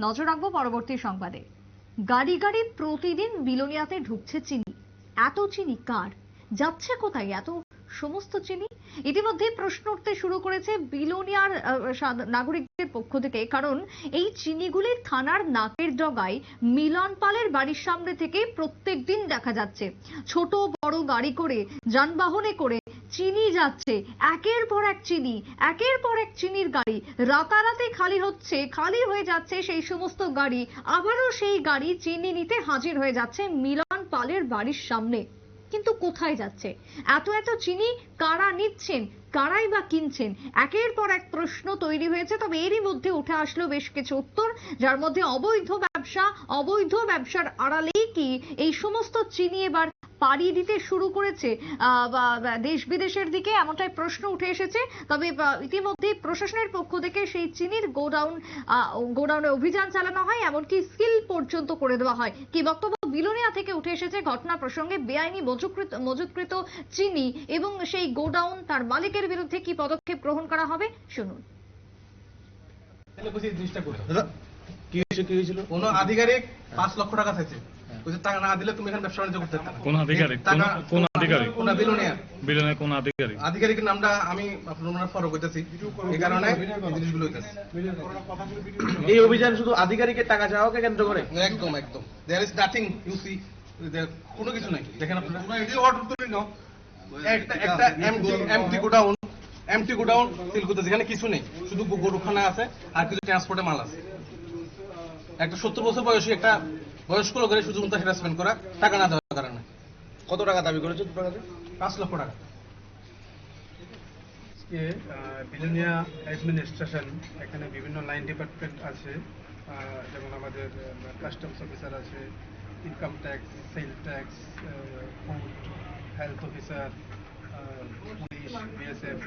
নজর রাখব পরবর্তী সংবাদে। গাড়ি গাড়ি প্রতিদিন বিলোনিয়াতে ঢুকছে চিনি। এত চিনি কার? যাচ্ছে কোথায়? এত সমস্ত চিনি। ইতিমধ্যে প্রশ্ন উঠতে শুরু করেছে বিলোনিয়ার নাগরিকদের পক্ষ থেকে। কারণ এই চিনিগুলি থানার নাকের ডগায় মিলন পালের বাড়ির সামনে থেকে প্রত্যেক দিন দেখা যাচ্ছে। ছোট বড় গাড়ি করে, যানবাহনে করে চিনি যাচ্ছে। একের পর এক চিনি, একের পর এক চিনির গাড়ি। রাতারাতি খালি হচ্ছে, খালি হয়ে যাচ্ছে সেই সমস্ত গাড়ি। আবারও সেই গাড়ি চিনি নিতে হাজির হয়ে যাচ্ছে মিলন পালের বাড়ির সামনে। কিন্তু কোথায় যাচ্ছে? এত এত চিনি কারা নিচ্ছেন? কারাই বা কিনছেন? একের পর এক প্রশ্ন তৈরি হয়েছে, তবে এরই মধ্যে উঠে আসলো বেশ কিছু উত্তর, যার মধ্যে অবৈধ ব্যবসা, অবৈধ ব্যবসার আড়ালেই কি এই সমস্ত চিনি এবার পাড়ি দিতে শুরু করেছে? দেশ বিদেশের দিকে এমনটাই প্রশ্ন উঠে এসেছে, তবে ইতিমধ্যে প্রশাসনের পক্ষ থেকে সেই চিনির গোডাউন গোডাউনে অভিযান চালানো হয়, এমনকি সিল পর্যন্ত করে দেওয়া হয়। কি বক্তব্য? বিলোনিয়া থেকে উঠে এসেছে ঘটনা প্রসঙ্গে বেআইনি মজুকৃত মজুতকৃত চিনি এবং সেই গোডাউন তার মালিকের বিরুদ্ধে কি পদক্ষেপ গ্রহণ করা হবে? শুনুন। কি হয়েছিল? কোন আধিকারিক পাঁচ লক্ষ টাকা চাইছে। বলছে টাকা না দিলে তুমি এখানে ব্যবসা বাণিজ্য করতে কোন আধিকারিক? কোন- কোন আধিকারিক? বিলোনিয়া। বিলনের কোন আধিকারিক? আধিকারিকের নামটা আমি আপনার ফলো করতেছি এই কারণে জিনিসগুলো হইতেছে। এই অভিযান শুধু আধিকারিকের টাকা চাওয়াকে কেন্দ্র করে? একদম একদম। There is nothing you see কোনো কিছু নাই। দেখেন আপনারা। একটা একটা empty empty godown empty godown করতেছে। কিছু নেই। শুধু গরুখানা আছে আর কিছু ট্রান্সপোর্টে মাল আছে। একটা সত্তর বছর বয়সী একটা বয়স্ক লোকের শুধু হ্যারাসমেন্ট করা টাকা না দেওয়ার কারণে। কত টাকা দাবি করেছে দুটো টাকাতে? পাঁচ লক্ষ টাকা। আজকে বিলোনিয়া অ্যাডমিনিস্ট্রেশন এখানে বিভিন্ন লাইন ডিপার্টমেন্ট আছে আহ, যেমন আমাদের কাস্টমস অফিসার আছে income tax sale tax food health officer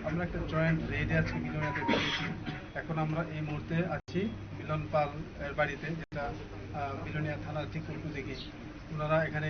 আমরা একটা জয়েন্ট রেডে আজকে বেরিয়েছি এখন আমরা এই মুহূর্তে আছি মিলন পাল এর বাড়িতে, যেটা মিলনিয়া থানার ঠিক উল্টো দিকে। ওনারা এখানে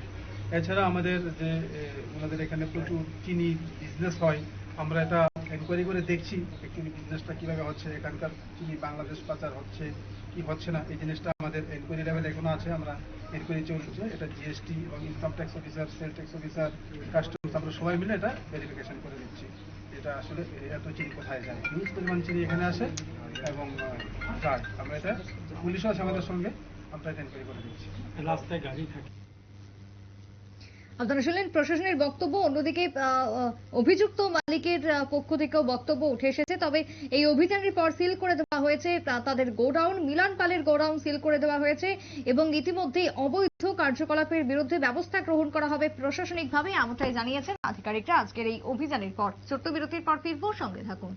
এছাড়া আমাদের যে ওনাদের এখানে প্রচুর চিনি বিজনেস হয়। আমরা এটা এনকোয়ারি করে দেখছি চিনি বিজনেসটা কীভাবে হচ্ছে, এখানকার চিনি বাংলাদেশ পাচার হচ্ছে, কি হচ্ছে না? এই জিনিসটা আমাদের এনকোয়ারি লেভেল এখনও আছে, আমরা এনকোয়ারি চলছে। এটা জিএসটি এবং income tax officer sale tax officer customs আমরা সবাই মিলে এটা ভেরিফিকেশন করে দিচ্ছি এটা আসলে এত চিনি কোথায় যায়। হিউজ পরিমাণ চিনি এখানে আসে এবং যায়। আমরা এটা পুলিশও আছে আমাদের সঙ্গে, আমরা এটা এনকোয়ারি করে দিচ্ছি রাস্তায় গাড়ি থাকে। আপনারা শুনলেন, প্রশাসনের বক্তব্য অন্যদিকে অভিযুক্ত মালিকের পক্ষ থেকেও বক্তব্য উঠে এসেছে। তবে এই অভিযানের পর সিল করে দেওয়া হয়েছে তাদের গোডাউন, মিলান পালের গোডাউন সিল করে দেওয়া হয়েছে এবং ইতিমধ্যেই অবৈধ কার্যকলাপের বিরুদ্ধে ব্যবস্থা গ্রহণ করা হবে প্রশাসনিকভাবে, এমনটাই জানিয়েছেন আধিকারিকরা আজকের এই অভিযানের পর। ছোট্ট বিরতির পর ফিরবো, সঙ্গে থাকুন।